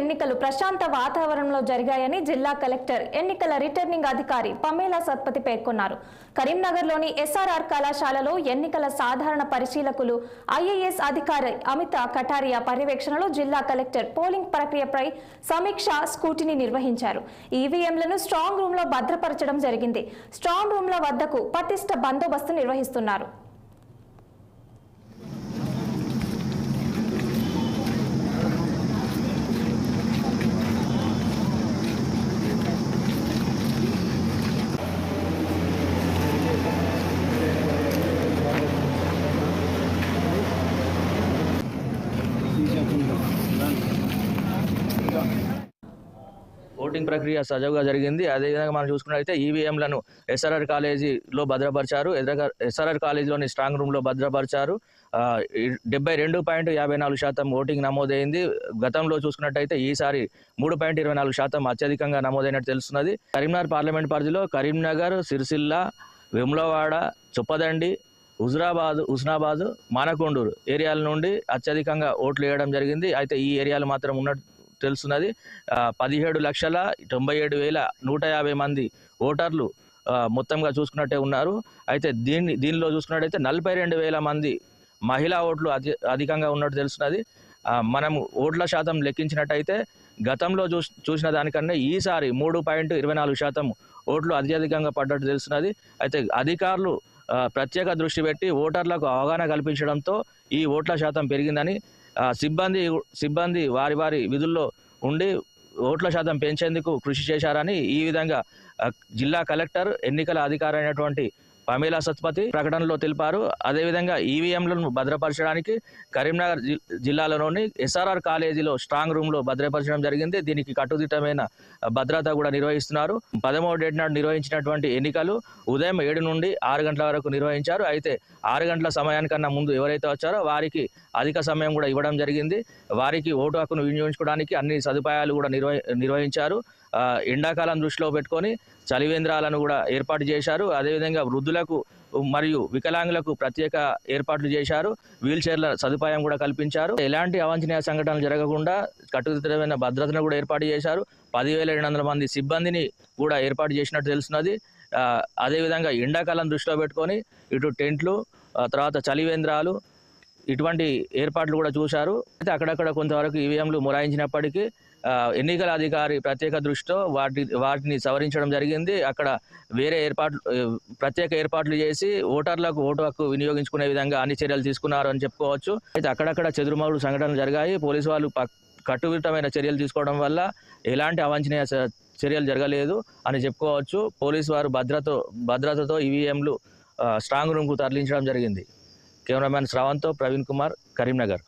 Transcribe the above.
ఎన్నికలు ప్రశాంత వాతావరణంలో జరిగాయని జిల్లా కలెక్టర్ ఎన్నికల రిటర్నింగ్ అధికారి పమేలా సత్పతి పేర్కొన్నారు. కరీంనగర్లోని ఎస్ఆర్ఆర్ కళాశాలలో ఎన్నికల సాధారణ పరిశీలకులు ఐఏఎస్ అధికారి అమిత కటారియా పర్యవేక్షణలో జిల్లా కలెక్టర్ పోలింగ్ ప్రక్రియపై సమీక్ష స్కూటిని నిర్వహించారు. ఈవీఎంలను స్ట్రాంగ్ రూమ్లో భద్రపరచడం జరిగింది. స్ట్రాంగ్ రూమ్ల వద్దకు పటిష్ట బందోబస్తు నిర్వహిస్తున్నారు. ఓటింగ్ ప్రక్రియ సజావుగా జరిగింది. అదేవిధంగా మనం చూసుకున్నట్లయితే ఈవీఎంలను ఎస్ఆర్ఆర్ కాలేజీలో భద్రపరిచారు. ఎస్ఆర్ఆర్ కాలేజీలోని స్ట్రాంగ్ రూమ్లో భద్రపరిచారు. డెబ్బై రెండు పాయింట్ యాభై నాలుగు శాతం ఓటింగ్ నమోదైంది. గతంలో చూసుకున్నట్టయితే ఈసారి మూడు పాయింట్ ఇరవై నాలుగు శాతం అత్యధికంగా నమోదైనట్టు తెలుస్తున్నది. కరీంనగర్ పార్లమెంట్ పరిధిలో కరీంనగర్ సిరిసిల్ల వెములవాడ చొప్పదండి హుజరాబాద్ హుస్నాబాద్ మానకొండూరు ఏరియాల నుండి అత్యధికంగా ఓట్లు వేయడం జరిగింది. అయితే ఈ ఏరియాలు మాత్రం ఉన్నట్టు తెలుస్తున్నది పదిహేడు లక్షల తొంభై ఏడు వేల నూట యాభై మంది ఓటర్లు మొత్తంగా చూసుకున్నట్టే ఉన్నారు. అయితే దీన్ని దీనిలో చూసుకున్నట్టయితే నలభై రెండు వేల మంది మహిళా ఓట్లు అధి అధికంగా ఉన్నట్టు తెలుస్తున్నది మనం ఓట్ల శాతం లెక్కించినట్టయితే గతంలో చూ చూసిన దానికన్నా ఈసారి మూడు పాయింట్ ఇరవై నాలుగు శాతం ఓట్లు అత్యధికంగా పడ్డట్టు తెలుస్తున్నది అయితే అధికారులు ప్రత్యేక దృష్టి పెట్టి ఓటర్లకు అవగాహన కల్పించడంతో ఈ ఓట్ల శాతం పెరిగిందని సిబ్బంది సిబ్బంది వారి వారి విధుల్లో ఉండి ఓట్ల శాతం పెంచేందుకు కృషి చేశారని ఈ విధంగా జిల్లా కలెక్టర్ ఎన్నికల అధికారి అయినటువంటి పమేలా సత్పతి ప్రకటనలో తెలిపారు. అదేవిధంగా ఈవీఎంలను భద్రపరచడానికి కరీంనగర్ జి- జిల్లాలోని ఎస్ఆర్ఆర్ కాలేజీలో స్ట్రాంగ్ రూమ్లో భద్రపరచడం జరిగింది. దీనికి కట్టుదిట్టమైన భద్రత కూడా నిర్వహిస్తున్నారు. పదమూడు డేట్ నాడు నిర్వహించినటువంటి ఎన్నికలు ఉదయం ఏడు నుండి ఆరు గంటల వరకు నిర్వహించారు. అయితే ఆరు గంటల సమయానికన్నా ముందు ఎవరైతే వచ్చారో వారికి అధిక సమయం కూడా ఇవ్వడం జరిగింది. వారికి ఓటు హక్కును వినియోగించుకోవడానికి అన్ని సదుపాయాలు కూడా నిర్వహించారు. ఎండాకాలం దృష్టిలో పెట్టుకొని చలివేంద్రాలను కూడా ఏర్పాటు చేశారు. అదేవిధంగా వృద్ధులకు మరియు వికలాంగులకు ప్రత్యేక ఏర్పాట్లు చేశారు. వీల్ చైర్ల సదుపాయం కూడా కల్పించారు. ఎలాంటి అవాంఛనీయ సంఘటనలు జరగకుండా కట్టుదిట్టమైన భద్రతను కూడా ఏర్పాటు చేశారు. పదివేల రెండు వందల మంది సిబ్బందిని కూడా ఏర్పాటు చేసినట్టు తెలుస్తున్నది. అదేవిధంగా ఎండాకాలం దృష్టిలో పెట్టుకొని ఇటు టెంట్లు తర్వాత చలివేంద్రాలు ఇటువంటి ఏర్పాట్లు కూడా చూశారు. అయితే అక్కడక్కడ కొంతవరకు ఈవీఎంలు మొరాయించినప్పటికీ ఎన్నికల అధికారి ప్రత్యేక దృష్టితో వాటి వాటిని సవరించడం జరిగింది. అక్కడ వేరే ఏర్పాట్లు ప్రత్యేక ఏర్పాట్లు చేసి ఓటర్లకు ఓటు హక్కు వినియోగించుకునే విధంగా అన్ని చర్యలు తీసుకున్నారు అని చెప్పుకోవచ్చు. అయితే అక్కడక్కడ చెదురుమౌలు సంఘటనలు జరిగాయి. పోలీసు వాళ్ళు పక్- కట్టుదిట్టమైన చర్యలు తీసుకోవడం వల్ల ఎలాంటి అవాంఛనీయ చ- చర్యలు జరగలేదు అని చెప్పుకోవచ్చు. పోలీసు వారు భద్రత భద్రతతో ఈవీఎంలు స్ట్రాంగ్ రూమ్కు తరలించడం జరిగింది. కెమెరామ్యాన్ శ్రావంత్తో ప్రవీణ్ కుమార్ కరీంనగర్.